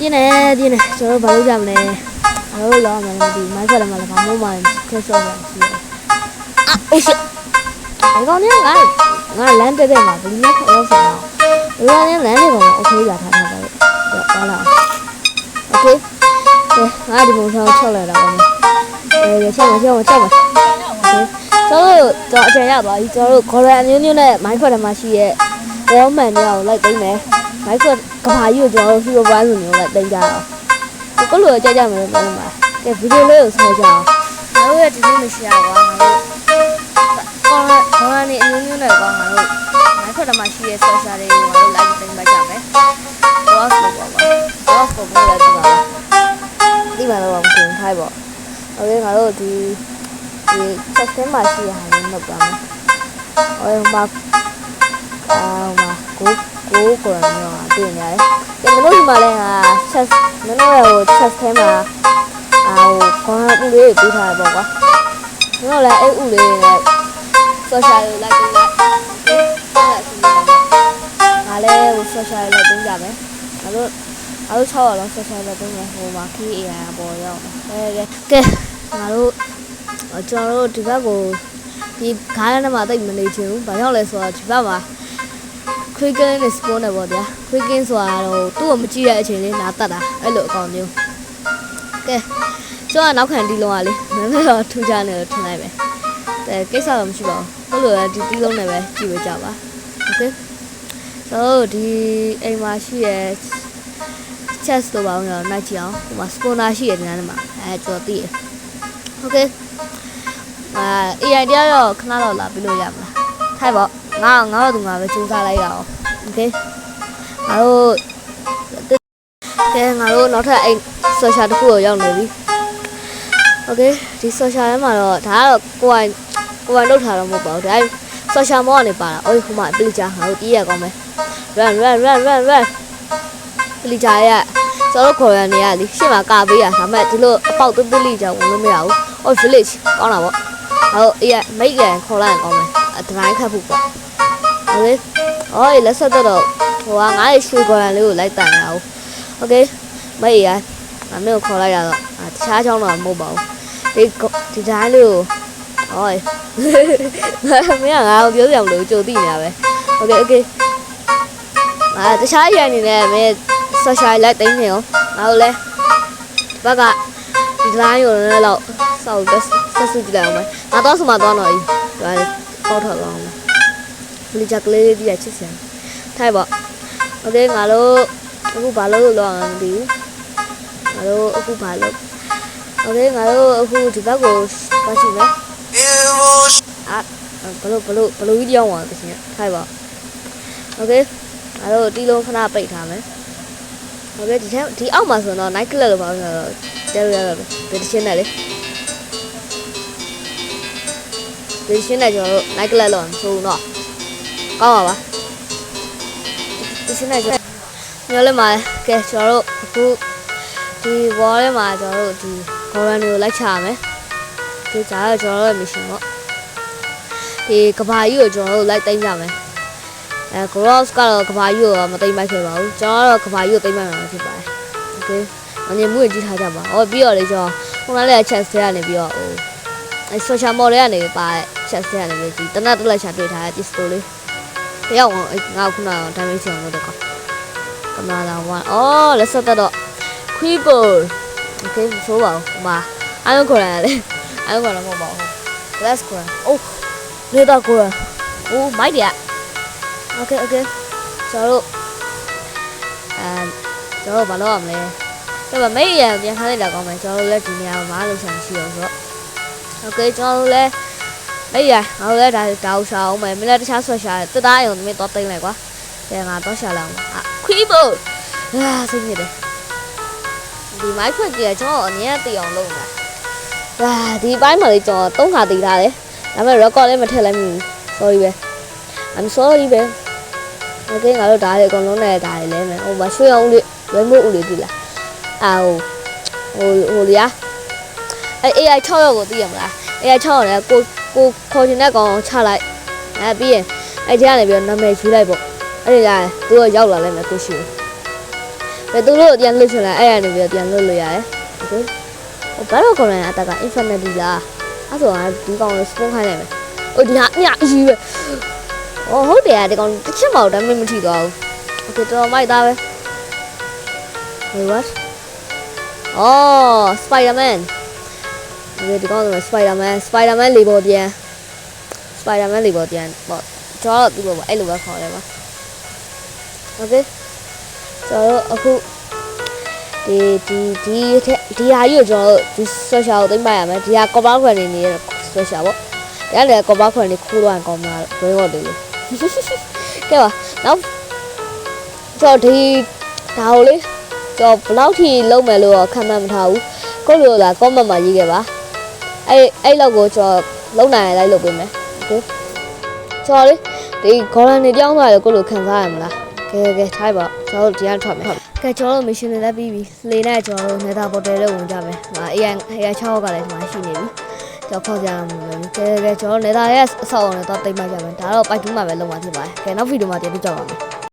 ပြင်းနေပြင်းနေကျွန်တော်တို့ဘာလုပ်ကြမလဲဘာလုပ်လောက်မလဲဒီမိုက်ဆက်လည်းမလားဘာမို့မှခက်ဆော့ပါရှိတယ်အာအိုးရှစ်ဘယ်ကောင်လဲငါငါလမ်းတက်တက်မှာဘယ်လိုလဲခေါ်ရောက်ဆောင်တော့ဘယ်လိုလဲလမ်းတွေပေါ်မှာ okay လာထားတာပဲတော့ဟောလာ okay ကဲငါဒီပုံစံချက်လိုက်တာပါမယ်အဲချက်ပါချက်ပါချက်ပါကျွန်တော်တို့တော့အကြံရပါပြီကျွန်တော်တို့ color အမျိုးမျိုးနဲ့ mindset မှာရှိရဲ့ wall man တွေကိုလိုက်သိမ်းမယ် မိုက်ကကဘာကြီးကိုကျွန်တော်တို့ဟီရိုဘိုင်းလိုမျိုးကတင်ကြအောင်ကိုကလိုကြကြမယ်လို့ပြောမှာကဲဗီဒီယိုလေးကိုဆောကြအောင်ငါတို့ရဲ့ဒီလိုမရှိရပါဘူးငါတို့ကောင်းကောင်းနေအမျိုးမျိုးနဲ့ကောင်းငါတို့မိုက်ခွက်တမရှိရဲ့ဆော့ရှာတွေကိုငါတို့ live တင်ပါကြမယ် boss လို့ပါပါ boss ကိုဘယ်လိုလဲဒီမှာဒီမှာတော့မတင်ထိုက်ပေါ့ဟုတ်ကဲ့ငါတို့ဒီဒီ subscribe မှာရှိရတာလည်းမဟုတ်ပါဘူးအော်ဟိုမှာအာဟိုမှာ group ကိုကိုရမျိုးอ่ะတွေ့နေရတယ်။ဒီမလို့ဒီမှာလဲငါ chat မင်းတို့ရဲ့ဟို chat ထဲမှာအာဟိုခေါင်းဥလေးပေးထားတယ်ပေါ့ကွာ။မင်းတို့လည်းအဲ့ဥလေးနဲ့ social လေးလိုက်ပြီးလိုက်ဟုတ်လားရှင်။ငါလည်းဟို social လေးလိုက်ပြီးကြမယ်။ငါတို့ငါတို့6ရက်လောက် social လေးပြီးမယ်ဟိုမှာ KAI ပေါ်ရောက်တယ်။ကဲကဲငါတို့ကျွန်တော်တို့ဒီဘက်ကိုဒီကားလမ်းထဲမှာတိတ်မနေချင်ဘူး။ဘာကြောင့်လဲဆိုတော့ဒီဘက်မှာ Quicken နဲ့ Spawn နဲ့ပေါ့ဗျာ Quicken ဆိုတာတော့သူ့ကိုမကြည့်တဲ့အချိန်လေးနားတက်တာအဲ့လိုအကောင်မျိုးကဲကျွန်တော်နောက်ခံဒီလုံးကလေနည်းနည်းတော့ထူးခြားနေလို့ထင်လိုက်ပဲแต่ကိစ္စတော့မရှိပါဘူးဟုတ်လို့လည်းဒီတီးလုံးနဲ့ပဲကြည့်ဝကြပါโอเคဆိုတော့ဒီအိမ်မှာရှိရဲ့ chest တော့ပါအောင်တော့နိုင်ကြည့်အောင်ဒီမှာ spawner ရှိရဲ့ဒီနားထဲမှာအဲကျွန်တော်သိရโอเคအာ AI တရားတော့ခဏတော့လာပြီးလို့ရမလားထိုက်ပေါ့ ငါငါတို့ကငါပဲစူးစမ်းလိုက်ရအောင်โอเคငါတို့ကဲငါတို့နောက်ထပ်အိမ် social တစ်ခုကိုရောက်နေပြီโอเคဒီ social ထဲမှာတော့ဒါကတော့ကိုယ်ကိုယ်လောက်ထားတော့မဟုတ်ပါဘူးဒါ social မောကနေပါတာအော်ဟိုမှာ villager ငါတို့တီးရကောင်းမယ် run run run run run villager ရဲ့ကျွန်တော်ခေါ်ရနေရလीရှေ့မှာကာပေးရဒါပေမဲ့ဒီလိုအပေါက်သွပလိကြဝင်လို့မရဘူးအော် village ကောင်းတာပေါ့ဟိုအေးမိတ်ကန်ခေါ်လိုက်ရင်ကောင်းမယ်အတိုင်းခတ်ဖို့ပေါ့ โอเคအော်လက်ဆက်တော့ဟိုကငါ့ရဲ့ရွှေခေါ်ရလေးကိုလိုက်တန်ရအောင်โอเคမိတ်ရငါမျိုးခေါ်လိုက်ရတော့တခြားချောင်းတော့မဟုတ်ပါဘူးဒီဒီတိုင်းလေးကိုအော်မင်းကငါ့ကိုပြောစရာမလိုကြိုသိနေတာပဲโอเคโอเคအာတခြားရန်နေနဲ့မင်းဆော့ရှာလိုက်သိမ်းနေရောငါတို့လဲဘက်ကဒီလိုင်းကိုလည်းတော့စောက်ဆက်စုကြည့်လိုက်အောင်မယ်ငါတော့စမတော့တော့ဤဒါပေါက်ထွက်သွားအောင် ် ဘလီချက်ကလေးလေးပြချစ်စရာထိုက်ပေါ့โอเคငါတို့အခုဘာလို့လို့လောက်အောင်မသိဘူးငါတို့အခုဘာလို့โอเคငါတို့အခုဒီဘက်ကိုသွားကြည့်မယ်အာဘလို့ဘလို့ဘလို့ကြီးတောင်းသွားတခြင်းထိုက်ပါโอเคငါတို့တီလုံးခဏပိတ်ထားမယ်โอเคဒီထဲဒီအောက်မှာဆိုတော့ night club လို့ပါဆိုတော့တဲရရတော့ဒီတခြင်းနဲ့လေဒီရှင်းနဲ့ကျွန်တော်တို့ night club လောက်ဆိုတော့ ကောင်းပါပါဒီစနေကမျိုးလည်းမှာကဲကျွန်တော်တို့အခုဒီ wall ထဲမှာကျွန်တော်တို့ဒီ golden ကိုလိုက်ချရမယ်ဒီကြားတော့ကျွန်တော်တို့ရဲ့ mission ပေါ့ဒီကဘာကြီးကိုကျွန်တော်တို့လိုက်သိမ်းကြမယ်အဲ cross ကတော့ကဘာကြီးကိုမသိမ်းပိုက်ခဲ့ပါဘူးကျွန်တော်ကတော့ကဘာကြီးကိုသိမ်းပိုက်မှာဖြစ်ပါတယ် okay အမြင်မှုကြည့်ထားကြပါဟောပြီးတော့လေကျွန်တော်ဟိုမှာလည်း chest ထဲကနေပြီးတော့ဟို social mall ထဲကနေပါ chest ထဲကနေပြီးဒီတနတ်တက်လိုက်ချတွေ့ထားတဲ့ pistol လေး တယောက်အောင်ငါခုနက damage အောင်လုပ်တဲ့ကောင်ကမလာ1အော်လက်ဆက်တက်တော့ creeper okay ဆိုပါဦးမာအားလုံးခေါ်ရတယ်အားလုံးခေါ်တော့မဟုတ်ပါဘူး let's go oh လေတော့ကိုရအိုးမိုက်တယ် okay okay ကျွန်တော်တို့အဲကျွန်တော်တို့မလုပ်ရမလဲတော့မိတ်ရပြန်ထားလိုက်တာကောင်းမယ်ကျွန်တော်တို့လည်းဒီနေရာမှာမလုပ်ဆောင်ရှိအောင်ဆိုတော့ okay ကျွန်တော်တို့လည်း မိတ်ရငါတို့လည်းဒါတောက်ရှာအောင်မယ်မင်းလည်းတခြားဆွတ်ရှာတက်တာရုံမင်းတော့တိမ့်လိုက်ကွာကဲငါတော့ရှာလိုက်အောင်အာ creeper အာစိတ်နေတယ်ဒီမိုက်ဖွက်ကြီးကကျွန်တော်အမြဲတည်အောင်လုပ်နေတာ။ဒါဒီပိုင်းမှာလေးကျွန်တော်သုံးခါတည်ထားတယ်။ဒါပေမဲ့ record လည်းမထည့်လိုက်မိဘူး။ sorry ပဲ။ I'm sorry ပဲ။ Okay ငါတို့ဒါတွေအကုန်လုံးနဲ့ဒါတွေလဲမယ်။ဟိုမှာရွှေအောင်လေးလွယ်မို့ဦးလေးပြီလား။အာဟိုဟိုဟိုလေอ่ะအဲ AI 6ရောက်ကိုသိရမလား။ AI 6ရောက်လည်းကို ကိုခေါ်ချင်တဲ့ကောင်ချလိုက်။အဲပြီးရင်အဲဒီကနေပြီးတော့နာမည်ယူလိုက်ပေါ့။အဲ့ဒီကသူကရောက်လာလိုက်မယ်ကိုရှိဘူး။ ဘယ်သူတို့ပြန်လွတ်ချင်လဲအဲ့ရနေပြီးတော့ပြန်လွတ်လို့ရတယ်โอเคဟိုဘာလို့ခေါ်လဲအတက်က infinity လားအဲ့ဆိုရင်ဒီကောင်ကို spawn ခိုင်းလိုက်မယ်ဟိုဒီဟာညအကြီးပဲဟောဟုတ်တယ်ဒီကောင်တစ်ချက်မှတော့ဒါမှမထိသွားဘူးโอเคတော်မိုက်သားပဲ Wait what အော် Spider-Man ဒီဒီကောင်က Spider-Man Spider-Man လေးပေါ်ပြန် Spider-Man လေးပေါ်ပြန်ပေါ့ကျွန်တော်တို့ဒီလိုပေါ့အဲ့လိုပဲခေါ်တယ်ပါ Okay ကျွန်တော်တို့အခုဒီဒီဒီထက်ဒီဟာကြီးကိုကျွန်တော်တို့ဒီ social ကိုသိမ့်ပါရမယ်ဒီဟာ cover ခွန်နေနေတဲ့ social ပေါ့ဒါလည်း cover ခွန်နေခိုးတော့ကောင်းမှာဘယ်တော့လဲကဲပါနောက်ကျွန်တော်ဒီဒါကိုလေကျွန်တော်ဘယ်လောက်ထိလုံးမယ်လို့တော့ခံမှန်းမထားဘူးကိုလိုလာ comment မှာရေးခဲ့ပါ အဲ့အဲ့လောက်ကိုကျွန်တော်လုံးနိုင်လိုက်လုပ်ပေးမယ် okay ကျွန်တော်လေဒီ golden နေပြောင်းသွားတယ်ကိုလိုခံစားရမလားကဲကဲထားပါကျွန်တော်တို့ဒီကထွက်မယ်ကဲကျွန်တော်တို့ mission တွေလည်းပြီးပြီလေနဲ့ကျွန်တော်တို့နေတာပေါ်တယ်လို့ဝင်ကြမယ်ဟာ AI AI 6ကလည်းဒီမှာရှိနေပြီကျွန်တော်ခေါ်ကြရမှာပဲကဲကဲကျွန်တော်နေတာရဲ့အဆောက်အအုံနဲ့တော့တိတ်မှကြမယ်ဒါတော့ပိုက်တူးမှာပဲလုံးဝဖြစ်ပါတယ်ကဲနောက်ဗီဒီယိုမှာပြန်ပြီးကြောက်ပါမယ်